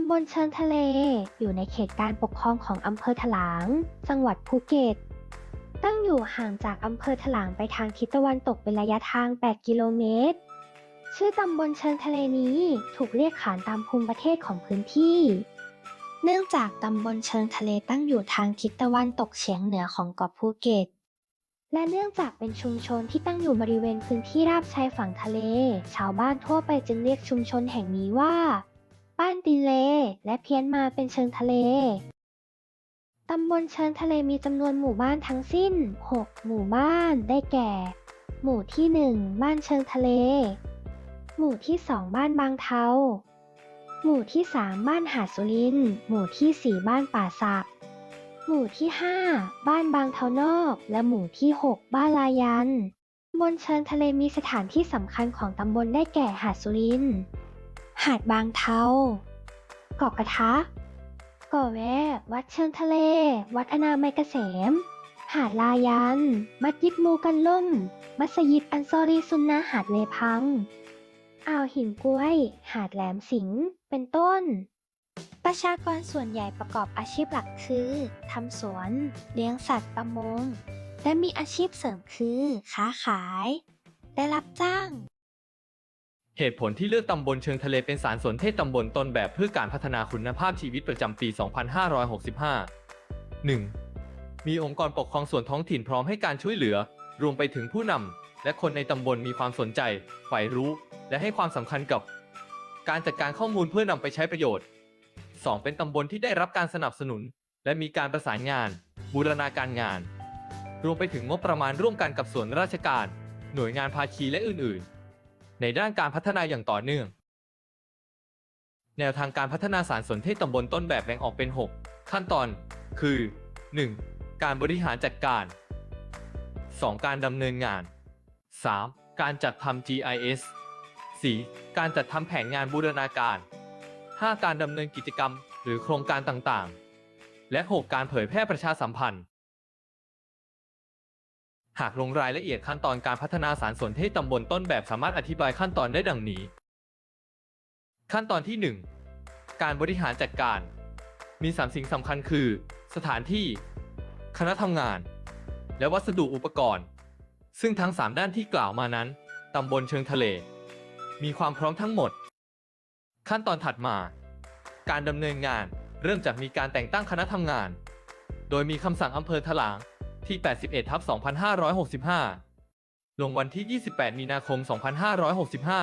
ำบลเชิงทะเล อยู่ในเขตการปกครองของอำเภอถลาง จังหวัดภูเก็ต ตั้งอยู่ห่างจากอำเภอถลางไปทางทิศตะวันตกเป็นระยะทาง 8 กิโลเมตร ชื่อตำบลเชิงทะเลนี้ถูกเรียกขานตามภูมิประเทศของพื้นที่ เนื่องจากตำบลเชิงทะเลตั้งอยู่ทางทิศตะวันตกเฉียงเหนือของเกาะภูเก็ต และเนื่องจากเป็นชุมชนที่ตั้งอยู่บริเวณพื้นที่ราบชายฝั่งทะเล ชาวบ้านทั่วไปจึงเรียกชุมชนแห่งนี้ว่า บ้านตินเล และเพี้ยนมาเป็นเชิงทะเล ตำบลเชิงทะเลมีจำนวนหมู่บ้านทั้งสิ้น 6 หมู่บ้านได้แก่ หมู่ที่ 1 บ้านเชิงทะเล หมู่ที่ 2 บ้านบางเทา หมู่ที่ 3 บ้านหาดสุรินทร์หมู่ที่ 4 บ้านป่าสัก หมู่ที่ 5 บ้านบางเทานอก และหมู่ที่ 6 บ้านลายันบลเชิงทะเลมีสถานที่สำคัญของตำบลได้แก่หาดสุรินทร์ หาดบางเทาเกาะกระทะเกาะแววัดเชิงทะเล วัดอนามัยเกษม หาดลายัน มัสยิดมูกันล่ม มัสยิดอันซอรีซุนนะหาดเลพัง อ่าวหินกล้วย หาดแหลมสิงห์เป็นต้น ประชากรส่วนใหญ่ประกอบอาชีพหลักคือทำสวน เลี้ยงสัตว์ประมง และมีอาชีพเสริมคือ ค้าขาย ได้รับจ้าง เหตุผลที่เลือกตำบลเชิงทะเลเป็นสารสนเทศตำบลต้นแบบเพื่อการพัฒนาคุณภาพชีวิตประจำปี 2565 1. มีองค์กรปกครองส่วนท้องถิ่นพร้อมให้การช่วยเหลือ รวมไปถึงผู้นำและคนในตำบลมีความสนใจใฝ่รู้ และให้ความสำคัญกับ การจัดการข้อมูลเพื่อนำไปใช้ประโยชน์ 2. เป็นตำบลที่ได้รับการสนับสนุน และมีการประสานงาน บูรณาการงาน รวมไปถึงงบประมาณร่วมกันกับส่วนราชการ หน่วยงานภาคีและอื่นๆ ในด้านการพัฒนาอย่างต่อเนื่อง แนวทางการพัฒนาสารสนเทศตำบลต้นแบบแบ่งออกเป็น 6 ขั้นตอน คือ 1. การบริหารจัดการ 2. การดำเนินงาน 3. การจัดทำ GIS 4. การจัดทำแผนงานบูรณาการ 5. การดำเนินกิจกรรม หรือโครงการต่างๆ และ 6. การเผยแพร่ประชาสัมพันธ์ หากลงรายละเอียดขั้นตอนการพัฒนาสารสนเทศตำบลต้นแบบสามารถอธิบายขั้นตอนได้ดังนี้ ขั้นตอนที่ 1 การบริหารจัดการ มี 3 สิ่งสำคัญคือ สถานที่ คณะทำงาน และวัสดุอุปกรณ์ ซึ่งทั้ง 3 ด้านที่กล่าวมานั้นตำบลเชิงทะเล มีความพร้อมทั้งหมด ขั้นตอนถัดมา การดำเนินงานเริ่มจากมีการแต่งตั้งคณะทำงาน โดยมีคำสั่งอำเภอถลาง ที่ 81ทับ2565 ลงวันที่ 28 มีนาคม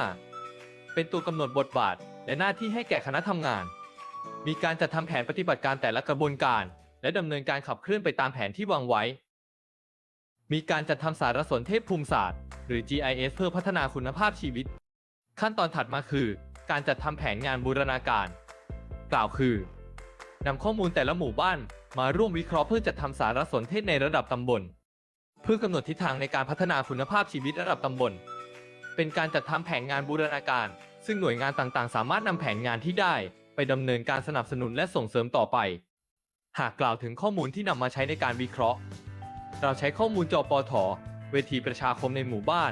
2565 เป็นตัวกำหนดบทบาท และหน้าที่ให้แก่คณะทำงาน มีการจัดทำแผนปฏิบัติการแต่ละกระบวนการ และดำเนินการขับเคลื่อนไปตามแผนที่วางไว้ มีการจัดทำสารสนเทศภูมิศาสตร์ หรือ GIS เพื่อพัฒนาคุณภาพชีวิต ขั้นตอนถัดมาคือ การจัดทำแผนงานบูรณาการ กล่าวคือ นำข้อมูลแต่ละหมู่บ้าน มาร่วมวิเคราะห์เพื่อจัดทำสารสนเทศในระดับตำบล เพื่อกำหนดทิศทางในการพัฒนาคุณภาพชีวิตระดับตำบล เป็นการจัดทำแผนงานบูรณาการ ซึ่งหน่วยงานต่างๆ สามารถนำแผนงานที่ได้ ไปดำเนินการสนับสนุนและส่งเสริมต่อไป หากกล่าวถึงข้อมูลที่นำมาใช้ในการวิเคราะห์ เราใช้ข้อมูลจปทเวทีประชาคมในหมู่บ้าน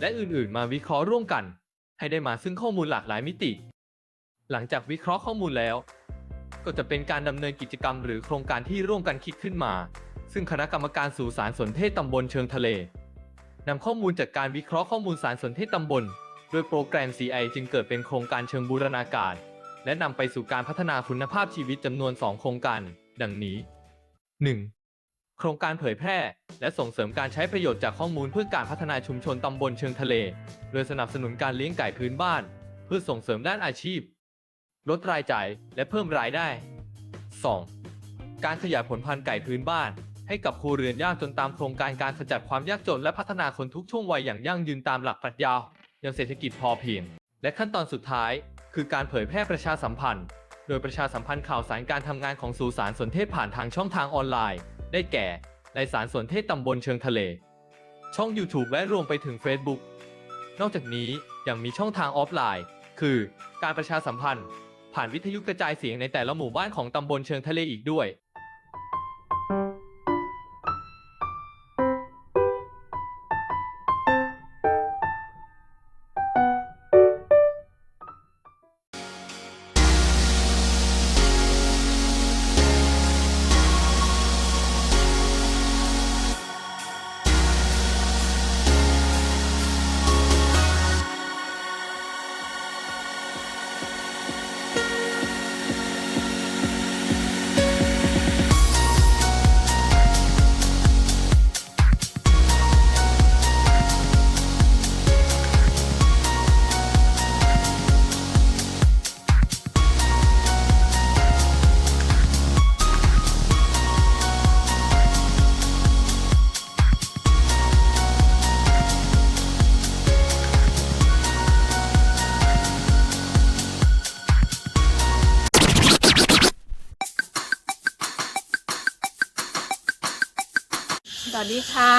และอื่นๆ มาวิเคราะห์ร่วมกัน ให้ได้มาซึ่งข้อมูลหลากหลายมิติ หลังจากวิเคราะห์ข้อมูลแล้ว ก็จะเป็นการดำเนินกิจกรรมหรือโครงการที่ร่วมกันคิดขึ้นมา ซึ่งคณะกรรมการสู่สารสนเทศตำบลเชิงทะเลนำข้อมูลจากการวิเคราะห์ข้อมูลสารสนเทศตำบล โดยโปรแกรม CI จึงเกิดเป็นโครงการเชิงบูรณาการ และนำไปสู่การพัฒนาคุณภาพชีวิตจำนวน 2 โครงการ ดังนี้ 1. โครงการเผยแพร่ และส่งเสริมการใช้ประโยชน์จากข้อมูลเพื่อการพัฒนาชุมชนตำบลเชิงทะเล โดยสนับสนุนการเลี้ยงไก่พื้นบ้าน เพื่อส่งเสริมด้านอาชีพ ลดรายจ่ายและเพิ่มรายได้ 2. การขยายผลพันธุ์ไก่พื้นบ้าน ให้กับครัวเรือนยากจนตามโครงการการขจัดความยากจนและพัฒนาคนทุกช่วงวัยอย่างยั่งยืนตามหลักปรัชญายังเศรษฐกิจพอเพียง และขั้นตอนสุดท้าย คือการเผยแพร่ประชาสัมพันธ์ โดยประชาสัมพันธ์ข่าวสารการทำงานของสู่สารสนเทศผ่านทางช่องทางออนไลน์ ได้แก่ในสารสนเทศตำบลเชิงทะเล ช่อง YouTube และรวมไปถึง Facebook นอกจากนี้ยังมีช่องทางออฟไลน์ คือการประชาสัมพันธ์ ผ่านวิทยุกระจายเสียงในแต่ละหมู่บ้านของตำบลเชิงทะเลอีกด้วย สวัสดีค่ะ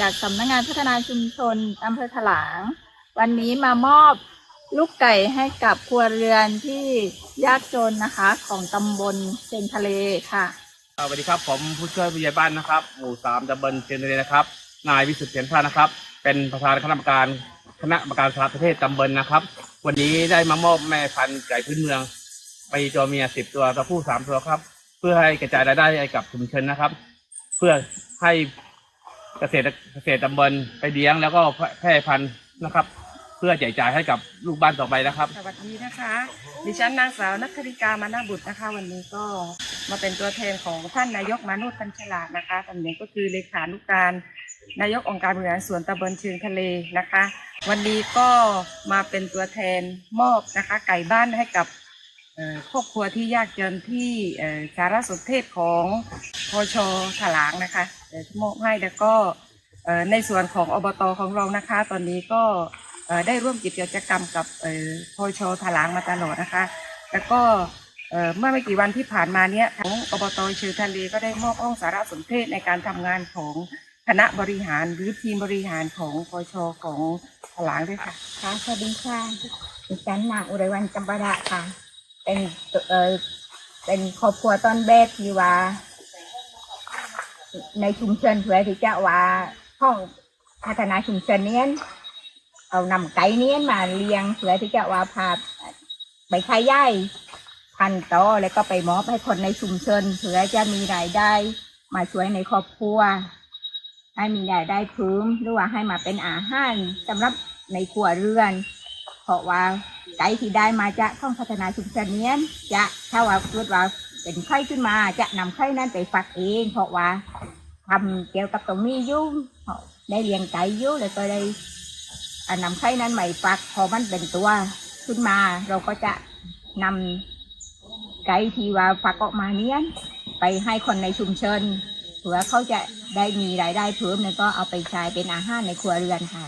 จากสำนักงานพัฒนาชุมชนอำเภอถลาง วันนี้มามอบลูกไก่ให้กับครัวเรือนที่ยากจนนะคะของตำบลเชียงทะเลค่ะ สวัสดีครับผมผู้ช่วยผู้ใหญ่บ้านนะครับ หมู่สามตำบลเชียงทะเลนะครับ นายวิสุทธิ์เทียนพระนะครับ เป็นประธานคณะกรรมการคณะกรรมการสารประเทศตำบลนะครับ วันนี้ได้มามอบแม่พันธุ์ไก่พื้นเมืองไปตัวเมียสิบตัวตัวผู้สามตัวครับ เพื่อให้กระจายรายได้ให้กับชุมชนนะครับ เพื่อ ให้เกษตรเกษตรตำบลไปเลี้ยงแล้วก็แพร่พันธุ์นะครับ เพื่อแจกจ่ายให้กับลูกบ้านต่อไปนะครับ สวัสดีนะคะ ดิฉันนางสาวนักคริกามานาบุตรนะคะ วันนี้ก็มาเป็นตัวแทนของท่านนายกมานุษย์ปัญฉลาดนะคะตำแหน่งก็คือเลขานุการนายกองค์การบริหารส่วนตำบลเชิงทะเลนะคะ วันนี้ก็มาเป็นตัวแทนมอบนะคะ ไก่บ้านให้กับครอบครัวที่ยากจนที่สารสนเทศของพชถลางนะคะ เอ่อมอบให้แล้วก็ในส่วนของอบตของเรานะคะ ตอนนี้ก็ได้ร่วมกิจกรรมกับพชถลางมาตลอดนะคะ แล้วก็เมื่อไม่กี่วันที่ผ่านมาเนี้ยของอบตเชือทะเลก็ได้มอบห้องสารสนเทศในการทำงานของคณะบริหารหรือทีมบริหารของพอชของถลางด้วยค่ะค่ะสวัสดีค่ะดิฉันนางอุไรวันจำปาดะค่ะ เป็นเออเป็นครอบครัวต้นแบบที่ว่า ในชุมชนเพื่อที่จะว่าห้องพัฒนาชุมชนเนี้ยเอานำไก่เนี้ยมาเลี้ยงเพื่อที่จะว่าพาไปขายย่ายพันต่อแล้วก็ไปมอบให้คนในชุมชนเพื่อจะมีรายได้มาช่วยในครอบครัว ให้มีรายได้เพิ่มหรือว่าให้มาเป็นอาหารสำหรับในครัวเรือน เพราะว่าไก่ที่ได้มาจากห้องพัฒนาชุมชนเนี้ยจะถ้าว่าเกิดว่า เป็นไข้ขึ้นมาจะนำไข้นั้นไปฝักเอง เพราะว่าทำเกี่ยวกับตรงนี้ยุ่งได้เลี้ยงไก่ยุ่งแล้วก็ได้อ่านำไข้นั้นใหม่ฝัก พอมันเป็นตัวขึ้นมา เราก็จะนำไก่ที่ว่าฝักออกมาเนี้ยไปให้คนในชุมชนเผื่อเขาจะได้มีรายได้เพิ่มแล้วก็เอาไปใช้เป็นอาหารในครัวเรือนค่ะ